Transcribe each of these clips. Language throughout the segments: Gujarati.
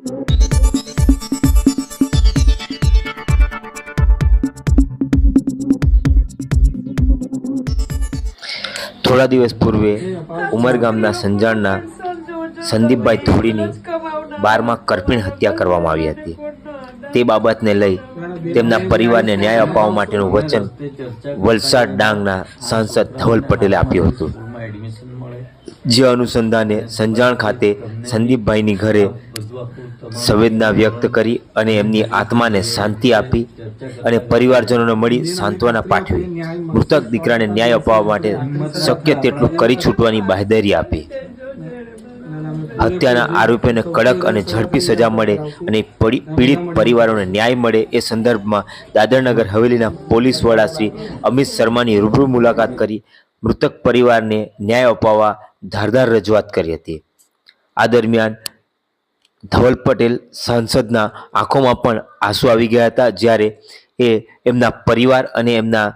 થોડા દિવસ પૂર્વે ઉમરગામના સંજાણના સંદીપભાઈ ધોડીની બારમાં કરપીણ હત્યા કરવામાં આવી હતી. તે બાબતને લઈ તેમના પરિવારને ન્યાય અપાવવા માટેનું વચન વલસાડ ડાંગના સાંસદ ધવલ પટેલે આપ્યું હતું. જે અનુસંધાને સંજાણ ખાતે સંદીપભાઈની ઘરે સંવેદના વ્યક્ત કરી અને એમની આત્માને શાંતિ આપી અને પરિવારજનોને મળી સાંત્વના પાઠવી. મૃતક દીકરાને ન્યાય અપાવવા માટે શક્ય તેટલું કરી છૂટવાની બાહેધરી આપી. હત્યાના આરોપીઓને કડક અને ઝડપી સજા મળે અને પડી- પીડિત પરિવારોને ન્યાય મળે એ સંદર્ભમાં દાદરનગર હવેલીના પોલીસ વડા શ્રી અમિત શર્માની રૂબરૂ મુલાકાત કરી મૃતક પરિવારને ન્યાય અપાવવા ધારદાર રજૂઆત કરી હતી. આ દરમિયાન ધવલ પટેલ સાંસદના આંખોમાં પણ આંસુ આવી ગયા હતા, જ્યારે એ એમના પરિવાર અને એમના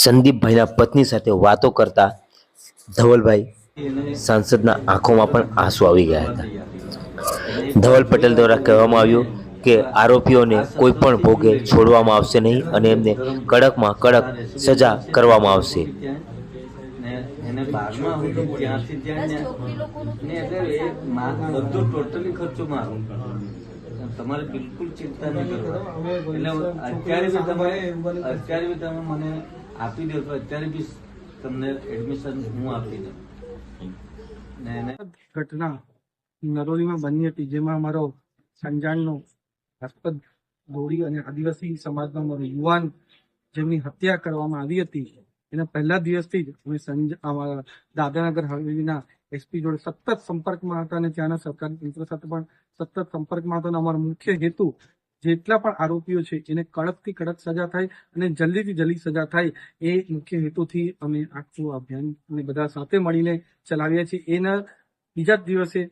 સંદીપભાઈના પત્ની સાથે વાતો કરતા ધવલભાઈ સાંસદના આંખોમાં પણ આંસુ આવી ગયા હતા. ધવલ પટેલ દ્વારા કહેવામાં આવ્યું કે આરોપીઓને કોઈ પણ ભોગે છોડવામાં આવશે નહીં અને એમને કડકમાં કડક સજા કરવામાં આવશે. તમારે બિલકુલ ચિંતા નહીં કરવાની. એટલે અત્યારે બી તમે અત્યારે બી તમે મને આપી દો તો અત્યારે બી તમને એડમિશન હું આપી દઉં. ઘટના નરોલીમાં બની હતી જેમાં અમારો સંજાણનો રાષ્ટ્રપદ ગોળી અને આદિવાસી સમાજનો અમારો યુવાન જેમની હત્યા કરવામાં આવી હતી, એના પહેલા દિવસથી જ અમે સંજ, અમારા દાદાનગર હવેલીના એસપી જોડે સતત સંપર્કમાં હતા અને ત્યાંના સરકારી તંત્ર સાથે પણ સતત સંપર્કમાં હતા અને અમારો મુખ્ય હેતુ જેટલા પણ આરોપીઓ છે, એને કડકથી કડક સજા થાય અને જલ્દીથી જલ્દી સજા થાય એ મુખ્ય હેતુથી અમે આખું અભિયાન અને બધા સાથે મળીને ચલાવીએ છીએ. એના બીજા જ દિવસે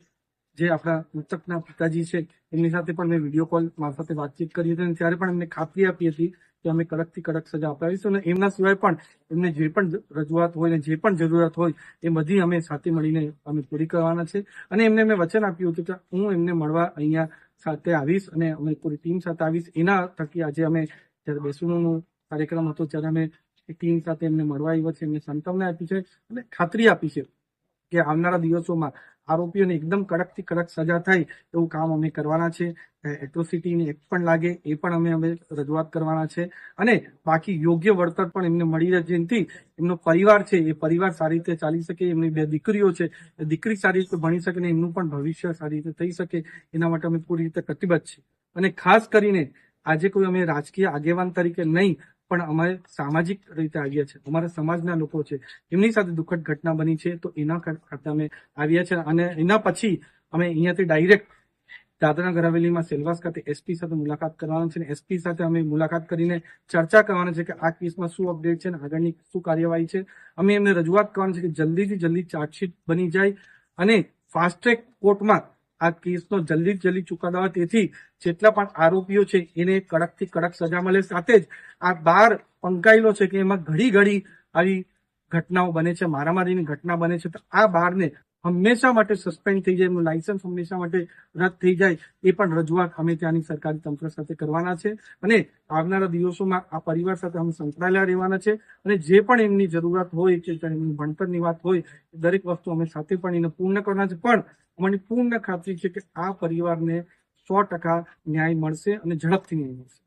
જે આપણા મૃતકના પિતાજી છે, એમની સાથે પણ મેં વીડિયો કોલ મારફતે વાતચીત કરી હતી અને ત્યારે પણ એમને ખાતરી આપી હતી કે અમે કડકથી કડક સજા અપાવીશું અને એમના સિવાય પણ એમને જે પણ રજૂઆત હોય ને જે પણ જરૂરિયાત હોય, એ બધી અમે સાથે મળીને અમે પૂરી કરવાના છે. અને એમને મેં વચન આપ્યું હતું કે હું એમને મળવા અહીંયા સાથે આવીશ અને અમે પૂરી ટીમ સાથે આવીશ. એના થકી આજે અમે જ્યારે બેસણુંનો કાર્યક્રમ હતો, ત્યારે અમે ટીમ સાથે એમને મળવા આવ્યા છે એમને સંતવના આપી છે અને ખાતરી આપી છે. કે આવનારા દિવસોમાં આરોપીઓને એકદમ કડકથી કડક સજા થાય એવું કામ અમે કરવાના છે. એટ્રોસિટીની એક પણ લાગે એ પણ અમે અમે રજૂઆત કરવાના છે. અને બાકી યોગ્ય વળતર પણ એમને મળી રહે જેથી એમનો પરિવાર છે, એ પરિવાર સારી રીતે ચાલી શકે, એમની બે દીકરીઓ છે દીકરી સારી રીતે ભણી શકે ને એમનું પણ ભવિષ્ય સારી રીતે થઈ શકે, એના માટે અમે પૂરી રીતે કટિબદ્ધ છીએ. અને ખાસ કરીને આજે કોઈ અમે રાજકીય આગેવાન તરીકે નહીં પણ અમે સામાજિક રીતે આવ્યા છે. અમારા સમાજના લોકો છે. એમની સાથે દુઃખદ ઘટના બની છે તો એના ખાતે અમે આવ્યા છે અને એના પછી અમે અહીંયાથી ડાયરેક્ટ દાદરા ગરાવેલીમાં સેલવાસ ખાતે એસપી સાથે મુલાકાત કરવાના છે અને એસપી સાથે અમે મુલાકાત કરીને ચર્ચા કરવાના છે કે આ કેસમાં શું અપડેટ છે આગળની શું કાર્યવાહી છે. અમે એમને રજૂઆત કરવાની છે કે જલ્દીથી જલ્દી ચાર્જશીટ બની જાય અને ફાસ્ટ ટ્રેક કોર્ટમાં આ કેસનો જલ્દી જલ્દી ચુકાદો આવે. તેથી જેટલા પણ આરોપીઓ છે, એને કડકથી કડક સજા મળે. સાથે જ આ બાર પંકાયેલો છે કે એમાં ઘડી ઘડી આવી ઘટનાઓ બને છે, મારામારીની ઘટના બને છે. તો આ બારને હંમેશા માટે સસ્પેન્ડ થઈ જાય, એમનું લાયસન્સ હંમેશા માટે રદ થઈ જાય, એ પણ રજૂઆત અમે ત્યાંની સરકારી તંત્ર સાથે કરવાના છે. અને આવનારા દિવસોમાં આ પરિવાર સાથે અમે સંકળાયેલા રહેવાના છે. અને જે પણ એમની જરૂરિયાત હોય, કે એમની ભણતરની વાત હોય દરેક વસ્તુ અમે સાથે પણ એને પૂર્ણ કરવાના છે. પણ અમારી પૂર્ણ ખાતરી છે કે આ પરિવારને સો ટકા ન્યાય મળશે અને ઝડપથી ન્યાય મળશે.